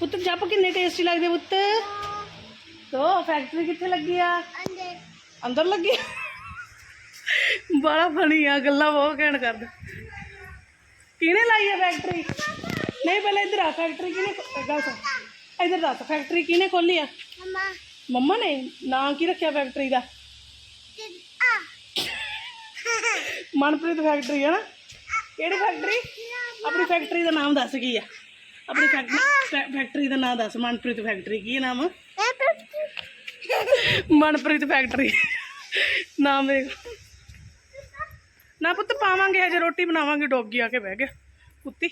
ਪੁੱਤਰ ਜੱਪ ਕਿੰਨੇ ਟੇਸਟੀ ਲੱਗਦੇ ਪੁੱਤ? ਤੋ ਫੈਕਟਰੀ ਕਿੱਥੇ ਲੱਗੀ ਆ? ਅੰਦਰ। ਲੱਗੀ? ਬੜਾ ਫਣੀ ਆ ਗੱਲਾਂ ਬਹੁਤ ਕਹਿਣ ਕਰਦੇ। ਕਿਹਨੇ ਲਾਈ ਆ ਫੈਕਟਰੀ ਨਹੀਂ ਪਹਿਲਾਂ ਇੱਧਰ ਆ ਫੈਕਟਰੀ ਕਿਹਨੇ ਦੱਸ ਇੱਧਰ ਦੱਸ ਫੈਕਟਰੀ ਕਿਹਨੇ ਖੋਲੀ ਆ? ਮਮਾ। ਮੰਮਾ ਨੇ? ਨਾਂ ਕੀ ਰੱਖਿਆ ਫੈਕਟਰੀ ਦਾ? ਮਨਪ੍ਰੀਤ ਫੈਕਟਰੀ ਹੈ ਨਾ? ਕਿਹੜੀ ਫੈਕਟਰੀ ਆਪਣੀ ਫੈਕਟਰੀ ਦਾ ਨਾਮ ਦੱਸ ਗਈ ਆ? ਆਪਣੀ ਫੈਕਟਰੀ ਫੈਕਟਰੀ ਦਾ ਨਾਮ ਦੱਸ ਮਨਪ੍ਰੀਤ ਫੈਕਟਰੀ ਕੀ ਨਾਮ ਮਨਪ੍ਰੀਤ ਫੈਕਟਰੀ ਨਾਮ ਵੇਖ ਨਾ ਪੁੱਤ ਪਾਵਾਂਗੇ ਹਜੇ ਰੋਟੀ ਬਣਾਵਾਂਗੇ ਡੋਗੀ ਆ ਕੇ ਬਹਿ ਗਿਆ ਕੁੱਤੀ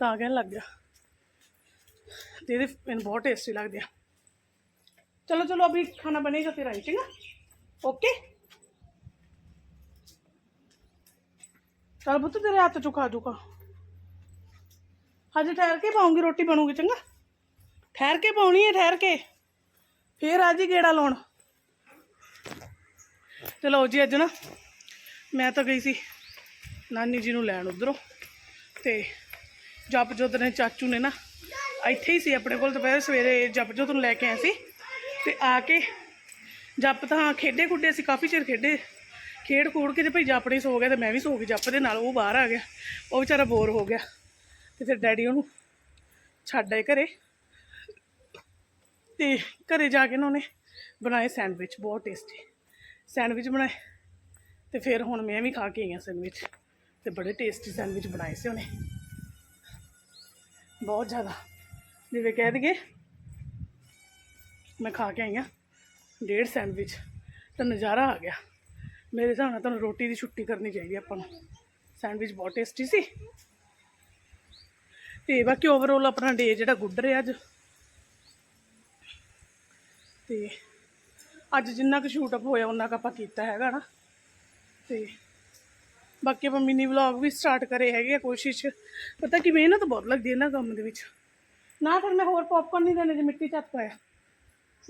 ਤਾਂ ਕਹਿਣ ਲੱਗ ਗਿਆ ਤੇ ਇਹਦੇ ਮੈਨੂੰ ਬਹੁਤ ਟੇਸਟੀ ਲੱਗਦੇ ਆ ਚਲੋ ਚਲੋ ਅਭੀ ਖਾਣਾ ਬਣੇਗਾ ਫਿਰ ਆਈ ਚੰਗਾ ਓਕੇ ਚਲ ਪੁੱਤ ਤੇਰੇ ਹੱਥ ਚੋਂ ਖਾ ਜੂਗਾ ਅੱਜ ਠਹਿਰ ਕੇ ਪਾਉਂਗੀ ਰੋਟੀ, ਬਣੂਗੀ, ਚੰਗਾ? ਠਹਿਰ ਕੇ ਪਾਉਣੀ ਹੈ ਠਹਿਰ ਕੇ। ਫੇਰ ਅੱਜ ਹੀ ਗੇੜਾ ਲਾਉਣ। ਚਲੋ ਜੀ ਅੱਜ ਨਾ, ਮੈਂ ਤਾਂ ਗਈ ਸੀ ਨਾਨੀ ਜੀ ਨੂੰ ਲੈਣ ਉਧਰੋਂ। ਤੇ ਜਪਜੋਤ ਨੇ, ਚਾਚੂ ਨੇ ਨਾ ਇੱਥੇ ਹੀ ਸੀ ਆਪਣੇ ਕੋਲ ਦੁਪਹਿਰ, ਸਵੇਰੇ ਜਪਜੋਤ ਨੂੰ ਲੈ ਕੇ ਆਏ ਸੀ। ਤੇ ਆ ਕੇ ਜਪ ਤਾਂ ਖੇਡੇ ਖੁੱਡੇ ਸੀ ਕਾਫੀ ਚਿਰ ਖੇਡੇ। ਖੇਡ ਖੂੜ ਕੇ ਤੇ ਭਈ ਜੱਪ ਨਹੀਂ ਸੋ ਗਿਆ ਤੇ ਮੈਂ ਵੀ ਸੋ ਗਈ, ਜੱਪ ਦੇ ਨਾਲ ਉਹ ਬਾਹਰ ਆ ਗਿਆ। ਉਹ ਵਿਚਾਰਾ ਬੋਰ ਹੋ ਗਿਆ। ਤੇ ਫਿਰ ਡੈਡੀ ਉਹਨੂੰ ਛੱਡ ਆਏ ਘਰੇ। ਤੇ ਘਰੇ ਜਾ ਕੇ ਉਹਨਾਂ ਨੇ ਬਣਾਏ ਸੈਂਡਵਿਚ, ਬਹੁਤ ਟੇਸਟੀ ਸੈਂਡਵਿਚ ਬਣਾਏ ਤੇ ਫਿਰ ਹੁਣ ਮੈਂ ਵੀ ਖਾ ਕੇ ਆਈ ਹਾਂ ਸੈਂਡਵਿਚ ਤੇ ਬੜੇ ਟੇਸਟੀ ਸੈਂਡਵਿਚ ਬਣਾਏ ਸੀ ਉਹਨੇ। ਬਹੁਤ ਜ਼ਿਆਦਾ। ਜਿਵੇਂ ਕਹਿ ਦਈਏ, ਮੈਂ ਖਾ ਕੇ ਆਈ ਹਾਂ ਡੇਢ ਸੈਂਡਵਿਚ, ਤਾਂ ਨਜ਼ਾਰਾ ਆ ਗਿਆ। ਮੇਰੇ ਹਿਸਾਬ ਨਾਲ ਤੁਹਾਨੂੰ ਰੋਟੀ ਦੀ ਛੁੱਟੀ ਕਰਨੀ ਚਾਹੀਦੀ ਆਪਾਂ ਨੂੰ। ਸੈਂਡਵਿਚ ਬਹੁਤ ਟੇਸਟੀ ਸੀ। ਤੇ ਬਾਕੀ ਓਵਰਆਲ ਆਪਣਾ ਡੇ ਜਿਹੜਾ ਗੁੱਡ ਰਿਹਾ ਅੱਜ। ਤੇ ਅੱਜ ਜਿੰਨਾ ਕੁ ਸ਼ੂਟ ਅਪ ਹੋਇਆ ਉਹਨਾਂ ਕ ਆਪਾਂ ਕੀਤਾ ਹੈਗਾ ਨਾ। ਤੇ ਬਾਕੀ ਆਪਾਂ ਮਿਨੀ ਵਲੌਗ ਵੀ ਸਟਾਰਟ ਕਰੇ ਹੈਗੇ ਆ ਕੋਸ਼ਿਸ਼। ਪਤਾ ਕਿ, ਮਿਹਨਤ ਬਹੁਤ ਲੱਗਦੀ ਹੈ ਨਾ ਕੰਮ ਦੇ ਵਿੱਚ। ਨਾ ਫਿਰ ਮੈਂ ਹੋਰ ਪੌਪਕਾਰਨ ਨਹੀਂ ਦੇਣੇ ਜੇ ਮਿੱਟੀ ਚ ਹੱਥ ਪਾਇਆ।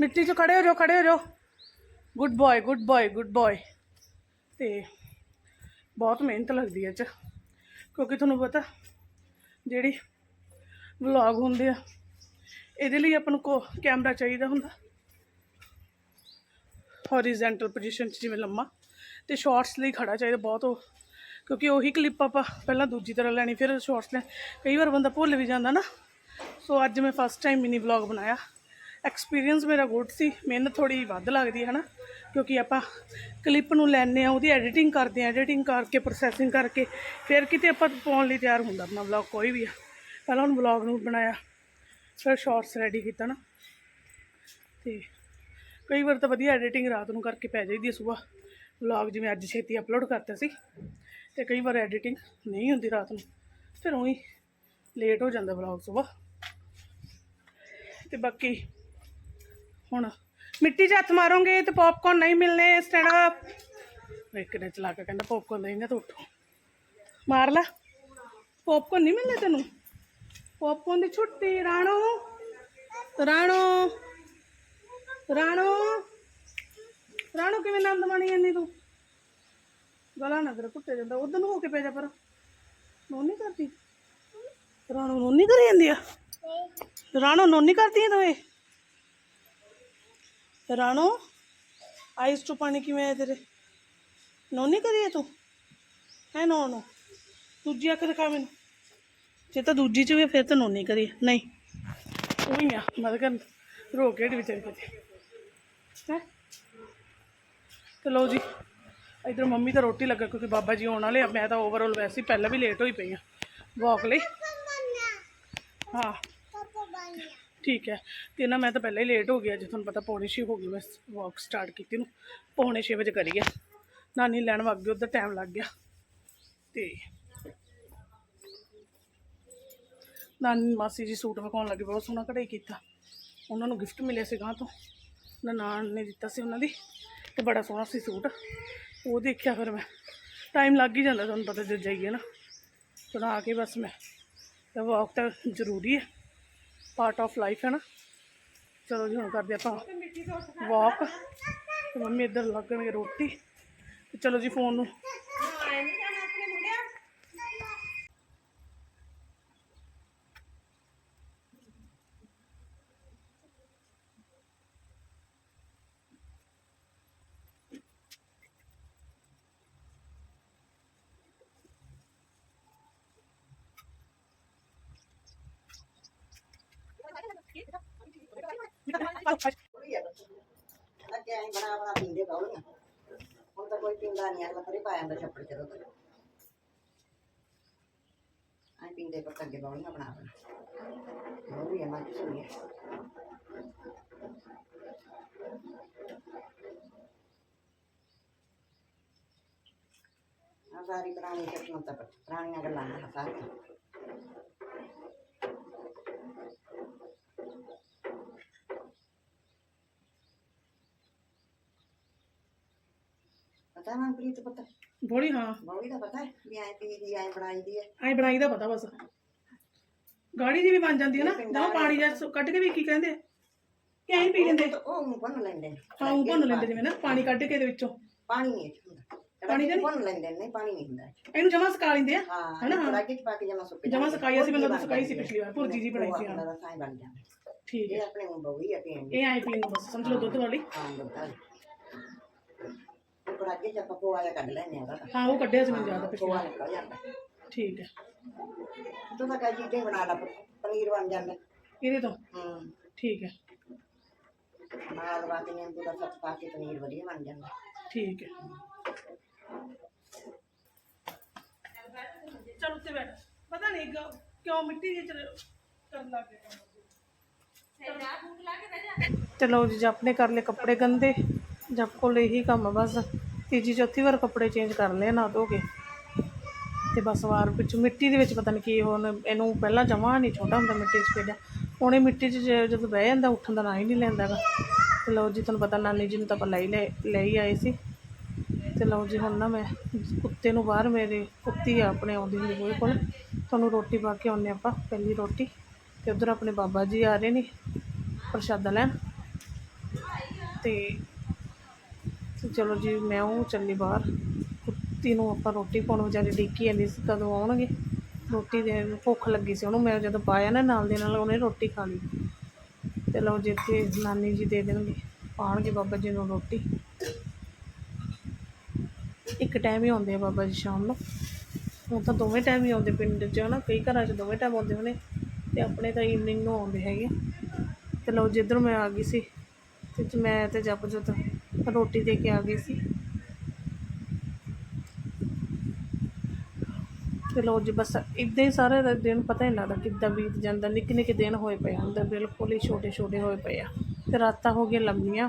ਮਿੱਟੀ 'ਚ ਖੜੇ ਹੋ ਜਾਓ, ਖੜੇ ਹੋ ਜਾਓ। Good boy good boy good boy ਤੇ ਬਹੁਤ ਮਿਹਨਤ ਲੱਗਦੀ ਹੈ ਚ ਕਿਉਂਕਿ ਤੁਹਾਨੂੰ ਪਤਾ, ਜਿਹੜੀ ਵਲੌਗ ਹੁੰਦੇ ਆ। ਇਹਦੇ ਲਈ ਆਪਾਂ ਨੂੰ ਕੋ ਕੈਮਰਾ ਚਾਹੀਦਾ ਹੁੰਦਾ। ਹੌਰੀਜ਼ੈਂਟਲ ਪੋਜੀਸ਼ਨ 'ਚ ਜਿਵੇਂ ਲੰਮਾ। ਤੇ ਸ਼ਾਰਟਸ ਲਈ ਖੜਾ ਚਾਹੀਦਾ ਬਹੁਤ ਉਹ। ਕਿਉਂਕਿ ਉਹੀ ਕਲਿੱਪ ਆਪਾਂ ਪਹਿਲਾਂ ਦੂਜੀ ਤਰ੍ਹਾਂ ਲੈਣੀ, ਫਿਰ ਸ਼ਾਰਟਸ ਲੈ। ਕਈ ਵਾਰ ਬੰਦਾ ਭੁੱਲ ਵੀ ਜਾਂਦਾ ਨਾ। ਸੋ ਅੱਜ ਮੈਂ ਫਸਟ ਟਾਈਮ ਮਿਨੀ ਵਲੌਗ ਬਣਾਇਆ। ਐਕਸਪੀਰੀਅੰਸ ਮੇਰਾ ਗੁੱਡ ਸੀ। ਮਿਹਨਤ ਥੋੜੀ ਵੱਧ ਲੱਗਦੀ ਹੈ ਨਾ ਕਿਉਂਕਿ ਆਪਾਂ ਕਲਿੱਪ ਨੂੰ ਲੈਣੇ ਆ ਉਹਦੀ ਐਡੀਟਿੰਗ ਕਰਦੇ ਆ ਐਡੀਟਿੰਗ ਕਰਕੇ ਪ੍ਰੋਸੈਸਿੰਗ ਕਰਕੇ, ਫਿਰ ਕਿਤੇ ਆਪਾਂ ਪਾਉਣ ਲਈ ਤਿਆਰ ਹੁੰਦਾ ਆਪਣਾ ਵਲੌਗ ਕੋਈ ਵੀ ਆ। ਪਹਿਲਾਂ ਹੁਣ ਵਲੌਗ ਨੂੰ ਬਣਾਇਆ। ਫਿਰ ਸ਼ਾਰਟਸ ਰੈਡੀ ਕੀਤਾ ਨਾ। ਤੇ ਕਈ ਵਾਰ ਤਾਂ ਵਧੀਆ ਐਡੀਟਿੰਗ ਰਾਤ ਨੂੰ ਕਰਕੇ ਪੈ ਜਾਈਦੀ ਹੈ ਸਵੇਰ ਵਲੌਗ ਜਿਵੇਂ ਅੱਜ ਛੇਤੀ ਅਪਲੋਡ ਕਰਤਾ ਸੀ, ਤੇ ਕਈ ਵਾਰ ਐਡੀਟਿੰਗ ਨਹੀਂ ਹੁੰਦੀ ਰਾਤ ਨੂੰ। ਫਿਰ ਉਹੀ ਲੇਟ ਹੋ ਜਾਂਦਾ ਵਲੌਗ ਸਵੇਰ ਤੇ ਬਾਕੀ ਹੁਣ ਮਿੱਟੀ 'ਚ ਹੱਥ ਮਾਰੋਗੇ ਤੇ ਪੌਪਕੌਰਨ ਨਹੀਂ ਮਿਲਨੇ ਸਟੈਂਡ ਅਪ ਇੱਕ ਨੇ ਚਲਾ ਕੇ ਕਹਿੰਦਾ ਪੌਪਕੌਰਨ ਦੇਂਗਾ ਤਾਂ ਉੱਠੋ। ਮਾਰ ਲੈ। ਪੌਪਕੌਰਨ ਨਹੀਂ ਮਿਲਨੇ ਤੈਨੂੰ? ਪੌਪਕੌਰਨ ਦੀ ਛੁੱਟੀ, ਰਾਣੋ। ਰਾਣੋ। ਰਾਣੋ। ਰਾਣੋ, ਕਿਵੇਂ ਨੰਦ ਬਣੀ ਜਾਂਦੀ ਤੂੰ? ਗਲਾ ਨਾ ਤੇਰਾ ਕੁੱਟੇ ਜਾਂਦਾ। ਉਧਰ ਨੂੰ ਹੋ ਕੇ ਪੈ ਜਾ ਪਰ। ਨੋਨੀ ਕਰਦੀ? ਰਾਣੋ ਨੋਨੀ ਕਰੀ ਜਾਂਦੀ ਆ? ਰਾਣੋ ਨੋਨੀ ਕਰਦੀ ਆ ਇਹ ਰਾਣੋ ਆਈਸ ਤੋਂ ਪਾਣੀ ਕਿਵੇਂ ਆਇਆ ਤੇਰੇ? ਨੋਨੀ ਕਰੀ ਤੂੰ? ਹੈ ਨੋ ਨੋ? ਦੂਜੀ ਅੱਖ ਦਿਖਾ ਮੈਨੂੰ। ਜੇ ਤਾਂ ਦੂਜੀ ਚ ਵੀ ਫਿਰ ਤਾਂ ਨੋਨੀ ਕਰੀ। ਨਹੀਂ। ਉਹੀ ਆ ਮਤਲਬ ਕਿ ਰੋ ਕੇ ਢੀ ਵਿਚਾਰੀ ਕਿਤੇ ਹੈ? ਤੇ ਜੀ, ਇਧਰ ਮੰਮੀ ਤਾਂ ਰੋਟੀ ਲੱਗਾ, ਕਿਉਂਕਿ ਬਾਬਾ ਜੀ ਆਉਣ ਵਾਲੇ ਆ। ਮੈਂ ਤਾਂ ਓਵਰਆਲ ਵੈਸੇ ਪਹਿਲਾਂ ਵੀ ਲੇਟ ਹੋਈ ਪਈ ਆ ਵਾਕ ਲਈ। ਹਾਂ। ਠੀਕ ਹੈ। ਤੇ ਨਾ ਮੈਂ ਤਾਂ ਪਹਿਲਾਂ ਹੀ ਲੇਟ ਹੋ ਗਿਆ, ਜੇ ਤੁਹਾਨੂੰ ਪਤਾ ਪੌਣੇ ਛੇ ਹੋ ਗਈ ਮੈਂ ਵਾਕ ਸਟਾਰਟ ਕੀਤੀ ਨੂੰ। ਪੌਣੇ ਛੇ ਵਜੇ ਕਰੀ ਆ। ਨਾਨੀ ਲੈਣ ਵਗ ਗਈ, ਉਧਰ ਟਾਈਮ ਲੱਗ ਗਿਆ। ਤੇ ਨਾਨੀ ਮਾਸੀ ਜੀ ਸੂਟ ਵਿਖਾਉਣ ਲੱਗੇ, ਬਹੁਤ ਸੋਹਣਾ ਕਢਾਈ ਕੀਤਾ। ਉਹਨਾਂ ਨੂੰ ਗਿਫਟ ਮਿਲਿਆ ਸੀ ਗਾਂ ਤੋਂ। ਨਨਾਣ ਨੇ ਦਿੱਤਾ ਸੀ ਉਹਨਾਂ ਦੀ, ਤੇ ਬੜਾ ਸੋਹਣਾ ਸੀ ਸੂਟ। ਉਹ ਦੇਖਿਆ ਫਿਰ ਮੈਂ। ਟਾਈਮ ਲੱਗ ਹੀ ਜਾਂਦਾ ਤੁਹਾਨੂੰ ਪਤਾ, ਜਦ ਜਾਈਏ ਨਾ। ਬਣਾ ਕੇ ਬਸ ਮੈਂ। ਤੇ ਵਾਕ ਤਾਂ ਜ਼ਰੂਰੀ ਹੈ। ਪਾਰਟ ਆਫ ਲਾਈਫ ਹੈ ਨਾ। ਚਲੋ ਜੀ, ਹੁਣ ਕਰਦੇ ਆਪਾਂ ਵਾਕ ਤੇ ਮੰਮੀ ਇੱਧਰ ਲੱਗਣਗੇ ਰੋਟੀ। ਤੇ ਚਲੋ ਜੀ ਫੋਨ ਨੂੰ ਅੱਗੇ ਅਸੀਂ ਬਣਾ ਬਣਾ ਪੀਂਦੇ ਬੌਲੀਆਂ ਹੁਣ ਤਾਂ ਕੋਈ ਪੀਂਦਾ ਨਹੀਂ ਅਗਲਾ ਪਰੇ ਪਾ ਜਾਂਦਾ ਛੱਪੜ ਚ ਦੁੱਧ ਅਸੀਂ ਪੀਂਦੇ ਪਰ ਅੱਗੇ ਬੌਲੀਆਂ ਬਣਾ ਬਣਾ ਬੌਲੀਆਂ ਮੱਝ ਸੁਣੀਏ ਆ ਸਾਰੀ ਪੁਰਾਣੀ ਚੱਟਣ ਤਾਂ ਪੁਰਾਣੀਆਂ ਗੱਲਾਂ ਨੇ ਸਾਰੀਆਂ ਪਤਾ? ਮਨਪ੍ਰੀਤ ਪਤਾ ਬੋਲੀ ਹਾਂ। ਬੌਲੀ ਦਾ ਪਤਾ ਹੈ ਵੀ ਐਂ ਪੀ ਦੀ ਐਂ ਬਣਾਈ ਦੀ ਹੈ? ਐ ਬਣਾਈ ਦਾ ਪਤਾ ਬਸ। ਗਾੜੀ ਦੀ ਵੀ ਬਣ ਜਾਂਦੀ ਹੈ ਨਾ ਜਦੋਂ ਪਾਣੀ ਜਾਂ ਕੱਢ ਕੇ ਵੀ ਕੀ ਕਹਿੰਦੇ ਆ? ਕਿ ਐਂ ਪੀ ਲੈਂਦੇ। ਉਹ ਉਹ ਭੁੰਨ ਲੈਂਦੇ ਨੇ। ਹਾਂ ਉਹ ਭੁੰਨ ਲੈਂਦੇ ਜਿਵੇਂ ਨਾ ਪਾਣੀ ਕੱਢ ਕੇ ਇਹਦੇ ਵਿੱਚੋਂ। ਪਾਣੀ ਨਹੀਂ ਇਹ 'ਚ ਹੁੰਦਾ। ਪਾਣੀ ਤਾਂ ਨਹੀਂ? ਭੁੰਨ ਲੈਂਦੇ ਨੇ ਨਹੀਂ ਪਾਣੀ ਨਹੀਂ ਹੁੰਦਾ ਇਹ 'ਚ। ਇਹਨੂੰ ਜਮਾ ਸਕਾ ਲੈਂਦੇ ਆ ਹਾਂ ਹਨਾ? ਕੜਾਹੀ 'ਚ ਪਾ ਕੇ ਜਮਾ ਸੁੱਕ ਜਮਾਂ ਜਾਂਦੀ ਹੈ। ਸੁਕਾਈ ਅਸੀਂ ਮੈਨੂੰ ਭੁਰਜੀ ਸੁਕਾਈ ਸੀ ਪਿਛਲੀ ਵਾਰ, ਭੁਰਜੀ ਜਿਹੀ ਬਣਾਈ ਸੀ, ਹਾਂ। ਰਸਾਂ ਹੀ ਬਣ ਜਾਂਦਾ। ਠੀਕ ਇਹ ਆਪਣੇ ਨੂੰ ਆ ਪੀਣ ਦੀ। ਇਹ ਐਂ ਪੀਣ ਨੂੰ ਬਸ ਸਮਝ ਲਓ ਦੁੱਧ ਵਾਲੀ। ਹਾਂ ਦੁੱਧਾ ਕੜਾਹੀ 'ਚ ਆਪਾਂ ਪੋਆ ਜਿਹਾ ਕੱਢ ਲੈਂਦੇ ਆ ਉਹਦਾ। ਹਾਂ ਉਹ ਕੱਢਿਆ ਸੀ ਮੈਨੂੰ ਜ਼ਿਆਦਾ ਪਿਛਲੀ ਪੋਆ ਵਾਰ ਨਿਕਲ ਜਾਂਦਾ। ਠੀਕ ਹੈ। ਤੂੰ ਤਾਂ ਕਹੀ ਚੀਜ਼ਾਂ ਹੀ ਬਣਾ ਲਾ ਪਨੀਰ ਬਣ ਜਾਂਦਾ। ਇਹਦੇ ਤੋਂ? ਹੂੰ। ਠੀਕ ਹੈ। ਨਾਲ ਵਾ ਕੇ ਨਿੰਬੂ ਦਾ ਸੱਤ ਪਾ ਕੇ ਪਨੀਰ ਵਧੀਆ ਬਣ ਜਾਂਦਾ। ਠੀਕ ਹੈ। ਚਲ ਉੱਤੇ ਬੈਠ। ਪਤਾ ਨਹੀਂ ਗ- ਕਿਉਂ ਮਿੱਟੀ ਜਿਹੀ ਚ ਕਰਨ ਲੱਗ ਗਿਆ ਤੇ ਲਓ ਜੀ ਜਪ ਨੇ ਕਰ ਲਏ ਕੱਪੜੇ ਗੰਦੇ ਜਪ ਕੋਲ ਇਹੀ ਕੰਮ ਆ ਬਸ। ਤੀਜੀ ਚੌਥੀ ਵਾਰ ਕੱਪੜੇ ਚੇਂਜ ਕਰ ਲਏ ਨਾ ਧੋ ਕੇ। ਤੇ ਬਸ ਵਾਰ ਵਿੱਚ ਮਿੱਟੀ ਦੇ ਵਿੱਚ ਪਤਾ ਨਹੀਂ ਕੀ ਹੁਣ ਇਹਨੂੰ ਪਹਿਲਾਂ ਜਮਾ ਨਹੀਂ ਛੋਟਾ ਹੁੰਦਾ ਮਿੱਟੀ 'ਚ ਖੇਡਿਆ। ਹੁਣ ਇਹ ਮਿੱਟੀ 'ਚ ਜਦੋਂ ਬਹਿ ਜਾਂਦਾ ਉੱਠਣ ਦਾ ਨਾਂ ਹੀ ਨਹੀਂ ਲੈਂਦਾ ਗਾ। ਤੇ ਲਓ ਜੀ ਤੁਹਾਨੂੰ ਪਤਾ ਨਾਨੀ ਜੀ ਨੂੰ ਤਾਂ ਆਪਾਂ ਲਈ ਹੀ ਲੈ ਹੀ ਆਏ ਸੀ। ਤੇ ਲਓ ਜੀ ਹੁਣ ਨਾ ਮੈਂ ਕੁੱਤੇ ਨੂੰ ਬਾਹਰ ਮੇਰੇ ਕੁੱਤੀ ਆ ਆਪਣੇ ਆਉਂਦੀ ਹੁੰਦੀ ਉਹਦੇ ਕੋਲ। ਤੁਹਾਨੂੰ ਰੋਟੀ ਪਾ ਕੇ ਆਉਂਦੇ ਆਪਾਂ, ਪਹਿਲੀ ਰੋਟੀ। ਤੇ ਉਧਰ ਆਪਣੇ ਬਾਬਾ ਜੀ ਆ ਰਹੇ ਨੇ ਪ੍ਰਸ਼ਾਦਾ ਲੈਣ। ਤੇ ਤੇ ਚਲੋ ਜੀ, ਮੈਂ ਉਹ ਚੱਲੀ ਬਾਹਰ। ਕੁੱਤੀ ਨੂੰ ਆਪਾਂ ਰੋਟੀ ਪਾਉਣ ਵਿਚਾਰੀ ਡਿੱਕੀ ਜਾਂਦੀ ਸੀ ਕਦੋਂ ਆਉਣਗੇ। ਰੋਟੀ ਦੇ ਭੁੱਖ ਲੱਗੀ ਸੀ ਉਹਨੂੰ, ਮੈਂ ਜਦੋਂ ਪਾਇਆ ਨਾ ਨਾਲ ਦੇ ਨਾਲ, ਉਹਨੇ ਰੋਟੀ ਖਾ ਲਈ। ਤੇ ਲਓ ਜੀ, ਇੱਥੇ ਨਾਨੀ ਜੀ ਦੇ ਦੇਣਗੇ। ਪਾਣਗੇ ਬਾਬਾ ਜੀ ਨੂੰ ਰੋਟੀ। ਇੱਕ ਟਾਈਮ ਹੀ ਆਉਂਦੇ ਆ ਬਾਬਾ ਜੀ ਸ਼ਾਮ ਨੂੰ। ਹੁਣ ਤਾਂ ਦੋਵੇਂ ਟਾਈਮ ਹੀ ਆਉਂਦੇ ਪਿੰਡ 'ਚ ਨਾ ਕਈ ਘਰਾਂ 'ਚ ਦੋਵੇਂ ਟਾਈਮ ਆਉਂਦੇ ਹੋਣੇ। ਤੇ ਆਪਣੇ ਤਾਂ ਈਵਨਿੰਗ ਨੂੰ ਆਉਂਦੇ ਹੈਗੇ ਤੇ ਲਓ ਜਿੱਧਰ ਮੈਂ ਆ ਗਈ ਸੀ। ਤੇ ਮੈਂ ਤੇ ਜਪ ਜਤ ਰੋਟੀ ਦੇ ਕੇ ਆ ਗਈ ਸੀ। ਤੇ ਲੋ ਜੀ, ਬਸ ਇਦਾਂ ਹੀ ਸਾਰੇ ਦਾ, ਦਿਨ ਪਤਾ ਹੀ ਨਹੀਂ ਲੱਗਦਾ ਕਿੱਦਾਂ ਬੀਤ ਜਾਂਦਾ ਨਿੱਕੇ ਨਿੱਕੇ ਦਿਨ ਹੋਏ ਪਏ ਆ ਅੰਦਰ, ਬਿਲਕੁਲ ਹੀ ਛੋਟੇ ਛੋਟੇ ਹੋਏ ਪਏ ਆ। ਤੇ ਰਾਤਾਂ ਹੋ ਗਈਆਂ ਲੰਮੀਆਂ।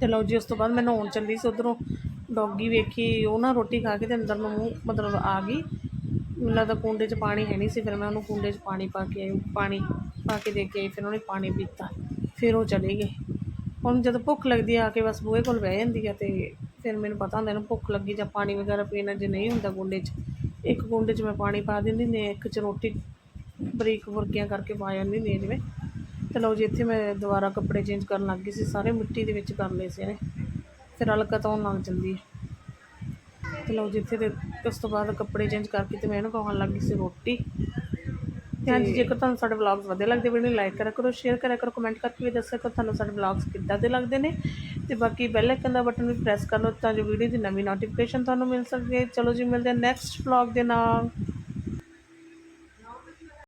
ਤੇ ਲਓ ਜੀ, ਉਸ ਤੋਂ ਬਾਅਦ ਮੈਂ ਨਹਾਉਣ ਚੱਲੀ ਸੀ ਉਧਰੋਂ ਡੌਗੀ ਵੇਖੀ, ਉਹ ਨਾ ਰੋਟੀ ਖਾ ਕੇ ਤੇ ਅੰਦਰ ਨੂੰ ਮੂੰਹ ਮਤਲਬ ਆ ਗਈ। ਮੈਨੂੰ ਲੱਗਦਾ ਕੁੰਡੇ 'ਚ ਪਾਣੀ ਹੈ ਨਹੀਂ ਸੀ, ਫਿਰ ਮੈਂ ਉਹਨੂੰ ਕੁੰਡੇ 'ਚ ਪਾਣੀ ਪਾ ਕੇ ਆਈ, ਪਾਣੀ ਪਾ ਕੇ ਦੇ ਕੇ ਆਈ, ਫਿਰ ਉਹਨੇ ਪਾਣੀ ਪੀਤਾ। ਫਿਰ ਉਹ ਚਲੇ ਗਏ। ਹੁਣ ਜਦੋਂ ਭੁੱਖ ਲੱਗਦੀ ਆ ਕੇ ਬਸ ਬੂਹੇ ਕੋਲ ਬਹਿ ਜਾਂਦੀ ਆ ਤੇ ਫਿਰ ਮੈਨੂੰ ਪਤਾ ਹੁੰਦਾ ਇਹਨੂੰ ਭੁੱਖ ਲੱਗੀ ਜਾਂ ਪਾਣੀ ਵਗੈਰਾ ਪੀਣਾ ਜੇ ਨਹੀਂ ਹੁੰਦਾ ਗੁੰਡੇ 'ਚ, ਇੱਕ ਗੁੰਡੇ 'ਚ ਮੈਂ ਪਾਣੀ ਪਾ ਦਿੰਦੀ ਨੇ ਇੱਕ 'ਚ ਰੋਟੀ ਬਰੀਕ ਬੁਰਕੀਆਂ ਕਰਕੇ ਪਾ ਜਾਂਦੀ ਨੇ ਜਿਵੇਂ। ਤੇ ਲਓ ਜੀ, ਇੱਥੇ ਮੈਂ ਦੁਬਾਰਾ ਕੱਪੜੇ ਚੇਂਜ ਕਰਨ ਲੱਗ ਗਈ ਸੀ, ਸਾਰੇ ਮਿੱਟੀ ਦੇ ਵਿੱਚ ਕਰ ਲਏ ਸੀ ਇਹਨੇ, ਫਿਰ ਹਲਕਤ ਆਉਣ ਲੱਗ ਜਾਂਦੀ ਹੈ ਤੇ ਲਓ ਜਿੱਥੇ ਇੱਥੇ ਤੇ ਉਸ ਤੋਂ ਬਾਅਦ ਕੱਪੜੇ ਚੇਂਜ ਕਰਕੇ ਤੇ ਮੈਂ ਇਹਨੂੰ ਖਵਾਉਣ ਲੱਗ ਗਈ ਸੀ ਰੋਟੀ। ਤੇ ਹਾਂਜੀ ਜੇਕਰ ਤੁਹਾਨੂੰ ਸਾਡੇ ਵਲੌਗਸ ਵਧੀਆ ਲੱਗਦੇ ਵੀਡੀਓ ਨੂੰ ਲਾਈਕ ਕਰਿਆ ਕਰੋ ਸ਼ੇਅਰ ਕਰਿਆ ਕਰੋ ਕਮੈਂਟ ਕਰਕੇ ਵੀ ਦੱਸਿਆ ਕਰੋ ਤੁਹਾਨੂੰ ਸਾਡੇ ਵਲੌਗਸ ਕਿੱਦਾਂ ਦੇ ਲੱਗਦੇ ਨੇ। ਤੇ ਬਾਕੀ ਬੈਲ ਆਈਕਨ ਦਾ ਬਟਨ ਵੀ ਪ੍ਰੈਸ ਕਰ ਲਓ ਤਾਂ ਜੋ ਵੀਡੀਓ ਦੀ ਨਵੀਂ ਨੋਟੀਫਿਕੇਸ਼ਨ ਤੁਹਾਨੂੰ ਮਿਲ ਸਕੇ। ਚਲੋ ਜੀ ਮਿਲਦੇ ਹਾਂ ਨੈਕਸਟ ਵਲੌਗ ਦੇ ਨਾਲ।